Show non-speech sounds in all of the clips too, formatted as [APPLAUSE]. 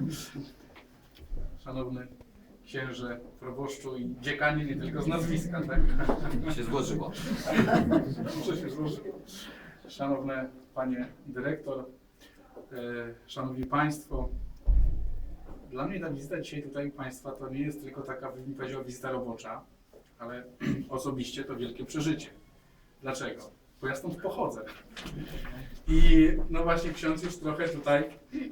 mówić. Szanowny księże, proboszczu i dziekanie nie tylko z nazwiska, tak? się złożyło. Muszę się złożyć. Szanowne Panie Dyrektor, e, Szanowni Państwo, dla mnie ta wizyta dzisiaj tutaj u Państwa to nie jest tylko taka, bym powiedział, wizyta robocza, ale [CLEARS THROAT] osobiście to wielkie przeżycie. Dlaczego? Bo ja stąd pochodzę. I no właśnie ksiądz już trochę tutaj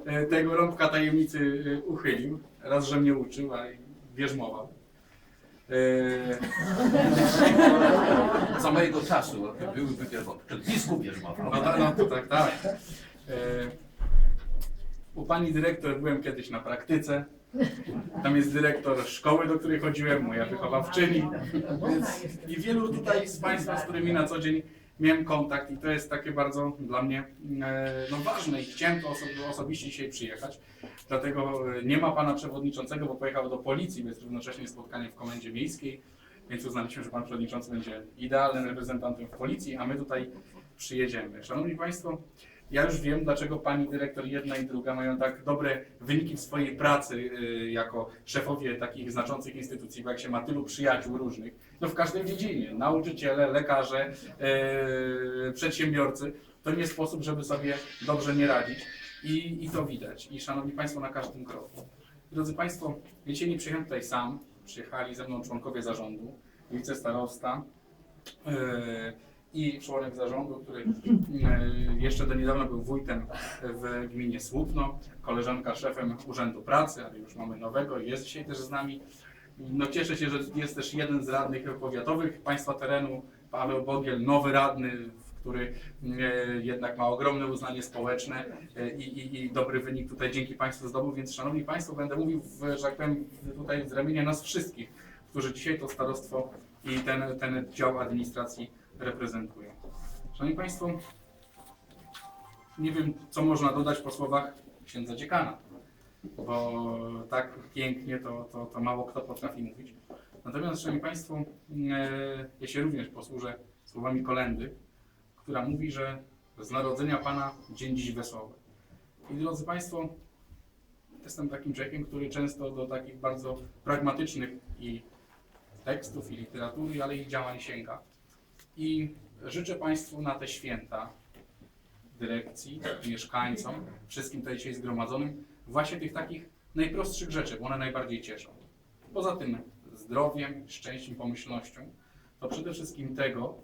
e, tego rąbka tajemnicy e, uchylił. Raz, że mnie uczył, a i wierzmował. E, Za mojego czasu byłyby pierwotne. Biskup wierzmował. No, tak, no to tak, tak. E, u pani dyrektor byłem kiedyś na praktyce. Tam jest dyrektor szkoły, do której chodziłem, moja wychowawczyni. Więc I wielu tutaj z Państwa, z którymi na co dzień miałem kontakt i to jest takie bardzo dla mnie e, no, ważne i chciałem to oso- osobiście dzisiaj przyjechać. Dlatego e, nie ma Pana Przewodniczącego, bo pojechał do policji, jest równocześnie spotkanie w Komendzie Miejskiej, więc uznaliśmy, że Pan Przewodniczący będzie idealnym reprezentantem w policji, a my tutaj przyjedziemy. Szanowni Państwo, ja już wiem, dlaczego pani dyrektor jedna i druga mają tak dobre wyniki w swojej pracy y, jako szefowie takich znaczących instytucji, bo jak się ma tylu przyjaciół różnych, no w każdej dziedzinie, nauczyciele, lekarze, y, przedsiębiorcy, to nie sposób, żeby sobie dobrze nie radzić. I, i to widać. I szanowni Państwo, na każdym kroku. Drodzy Państwo, wiecie, nie przyjechałem tutaj sam, przyjechali ze mną członkowie zarządu, wicestarosta, yy, i członek zarządu, który e, jeszcze do niedawna był wójtem w gminie Słupno, koleżanka szefem Urzędu Pracy, ale już mamy nowego i jest dzisiaj też z nami. No cieszę się, że jest też jeden z radnych powiatowych państwa terenu, Paweł Bogiel, nowy radny, który e, jednak ma ogromne uznanie społeczne e, i, i, i dobry wynik tutaj dzięki Państwu zdobył, więc Szanowni Państwo, będę mówił, w, że tak powiem, tutaj z ramienia nas wszystkich, którzy dzisiaj to starostwo i ten, ten dział administracji reprezentują. Szanowni Państwo, nie wiem, co można dodać po słowach księdza dziekana, bo tak pięknie to, to, to mało kto potrafi mówić. Natomiast, Szanowni Państwo, e, ja się również posłużę słowami kolendy, która mówi, że z narodzenia Pana dzień dziś wesoły. I drodzy Państwo, jestem takim człowiekiem, który często do takich bardzo pragmatycznych i tekstów, i literatury, ale i działań sięga. I życzę Państwu na te święta, dyrekcji, mieszkańcom, wszystkim tutaj dzisiaj zgromadzonym, właśnie tych takich najprostszych rzeczy, bo one najbardziej cieszą. Poza tym zdrowiem, szczęściem, pomyślnością, to przede wszystkim tego,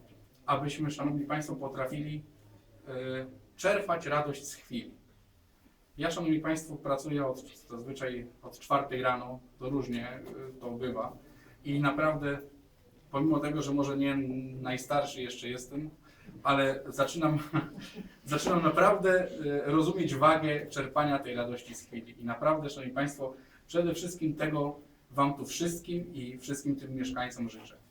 abyśmy, Szanowni Państwo, potrafili e, czerpać radość z chwili. Ja, Szanowni Państwo, pracuję od, zazwyczaj od czwartej rano, to różnie e, to bywa i naprawdę pomimo tego, że może nie najstarszy jeszcze jestem, ale zaczynam, [LAUGHS] zaczynam naprawdę e, rozumieć wagę czerpania tej radości z chwili. I naprawdę, Szanowni Państwo, przede wszystkim tego Wam tu wszystkim i wszystkim tym mieszkańcom życzę.